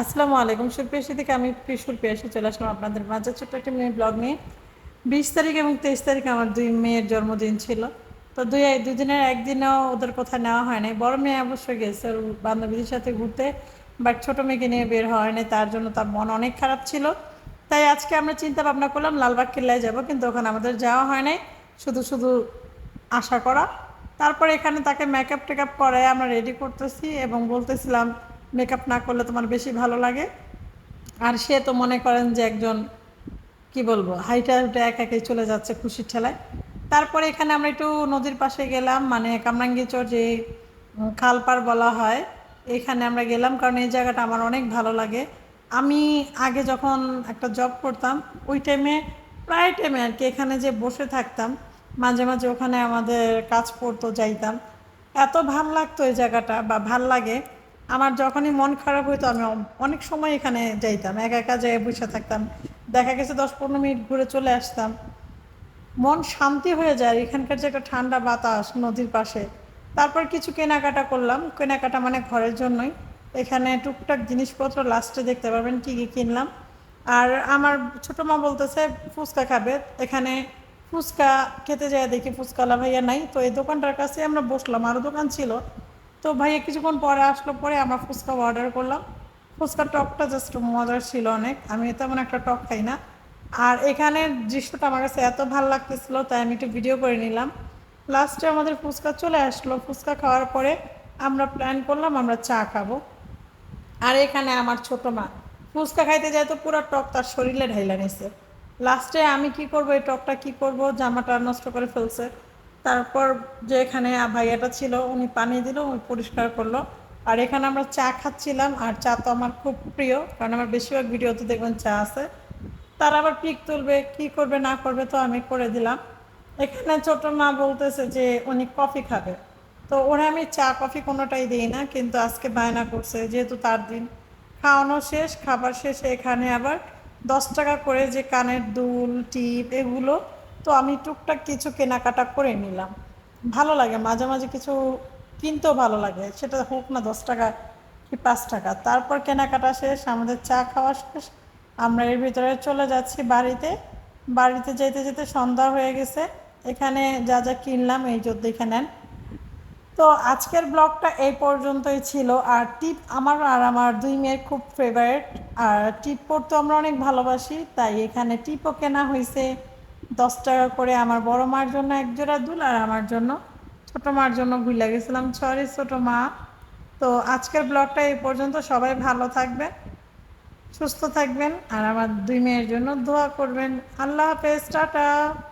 আসসালামু আলাইকুম। সুপ্রিয়াসী থেকে আমি সুপ্রিয়াসী চলে আসলাম আপনাদের মাঝে ছোট্ট একটি মেয়ে ব্লগ নিয়ে। বিশ তারিখ এবং তেইশ তারিখ আমার দুই মেয়ের জন্মদিন ছিল। তো দুই দুই দিনের একদিনও ওদের কোথাও নেওয়া হয় নাই। বড় মেয়ে অবশ্যই গেছে, ওর বান্ধবীদের সাথে ঘুরতে। বাট ছোটো মেয়েকে নিয়ে বের হয় নাই, তার জন্য তার মন অনেক খারাপ ছিল। তাই আজকে আমরা চিন্তা ভাবনা করলাম, লালবাগ কেল্লায় যাব, কিন্তু ওখানে আমাদের যাওয়া হয় নাই। শুধু শুধু আশা করা। তারপরে এখানে তাকে মেকআপ টেকআপ করে আমরা রেডি করতেছি এবং বলতেছিলাম মেকআপ না করলে তোমার বেশি ভালো লাগে? আর সে তো মনে করেন যে একজন, কি বলব, হাইটা হুইটা এক একাই চলে যাচ্ছে খুশির ঠেলায়। তারপরে এখানে আমরা একটু নদীর পাশে গেলাম মানে কামরাঙ্গিচর যে খালপার বলা হয়, এখানে আমরা গেলাম কারণ এই জায়গাটা আমার অনেক ভালো লাগে। আমি আগে যখন একটা জব করতাম, ওই টাইমে প্রায় টাইমে আর কি এখানে যে বসে থাকতাম, মাঝে মাঝে ওখানে আমাদের কাজ পড়তো, যাইতাম। এত ভালো লাগতো এই জায়গাটা বা ভালো লাগে। আমার যখনই মন খারাপ হইতো, আমি অনেক সময় এখানে যাইতাম, একা একা যেয়ে বসে থাকতাম। দেখা গেছে দশ পনেরো মিনিট ঘুরে চলে আসতাম। মন শান্তি হয়ে যায় এখানকার যে একটা ঠান্ডা বাতাস নদীর পাশে। তারপর কিছু কেনাকাটা করলাম। কেনাকাটা মানে ঘরের জন্যই। এখানে টুকটাক জিনিসপত্র লাস্টে দেখতে পারবেন কী কী কিনলাম। আর আমার ছোটো মা বলতেছে, ফুচকা খাবে। এখানে ফুচকা খেতে যায় দেখি ফুচকালা ভাইয়া নাই। তো এই দোকানটার কাছে আমরা বসলাম। আরও দোকান ছিল। তো ভাইয়া কিছুক্ষণ পরে আসলো, পরে আমরা ফুচকা অর্ডার করলাম। ফুচকার টকটা জাস্ট মজার ছিল অনেক। আমি তেমন একটা টক খাই না। আর এখানে দৃশ্যটা আমার কাছে এত ভালো লাগতেছিল, তাই আমি একটু ভিডিও করে নিলাম। লাস্টে আমাদের ফুচকা চলে আসলো। ফুচকা খাওয়ার পরে আমরা প্ল্যান করলাম আমরা চা খাব। আর এখানে আমার ছোট মা। ফুচকা খাইতে যায় তো পুরো টক তার শরীরে ঢাইলা নিছে লাস্টে আমি কি করব, এই টকটা কি করব, জামাটা নষ্ট করে ফেলছে। তারপর যে এখানে ভাইয়াটা ছিল, উনি পানি দিল, উনি পরিষ্কার করল। আর এখানে আমরা চা খাচ্ছিলাম, আর চা তো আমার খুব প্রিয়, কারণ আমার বেশিরভাগ ভিডিওতে দেখবেন চা আছে। তার আবার পিক তুলবে, কি করবে, না করবে তো আমি করে দিলাম। এখানে ছোট মা বলতেছে যে উনি কফি খাবে। তো ওরা আমি চা, কফি কোনোটাই দিই না, কিন্তু আজকে বায়না করছে, যেহেতু তার দিন। খাওয়ানো শেষ, খাবার শেষে এখানে আবার দশ টাকা করে যে কানের দুল, টিপ, এগুলো তো আমি টুকটাক কিছু কেনাকাটা করে নিলাম। ভালো লাগে, মাঝে মাঝে কিছু কিনতেও ভালো লাগে। সেটা হোক না, দশ টাকা কি পাঁচ টাকা। তারপর কেনাকাটা শেষ, আমাদের চা খাওয়া শেষ। আমরা এর ভিতরে চলে যাচ্ছি বাড়িতে। বাড়িতে যেতে যেতে সন্ধ্যা হয়ে গেছে। এখানে যা যা কিনলাম, এই জন্য দেখে নেন। তো আজকের ব্লগটা এই পর্যন্তই ছিল। আর টিপ আমার আর আমার দুই মেয়ের খুব ফেভারিট আর টিপ পরতে আমরা অনেক ভালোবাসি, তাই এখানে টিপও কেনা হয়েছে। দশ টাকা করে আমার বড় মার জন্য এক জোড়া দুল আর আমার জন্য ছোট মার জন্য ভুলে গেছিলাম। সরি ছোট মা। তো আজকের ব্লগটা এই পর্যন্ত। সবাই ভালো থাকবেন, সুস্থ থাকবেন, আর আমার দুই মেয়ের জন্য দোয়া করবেন। আল্লাহ হাফেজ, টাটা।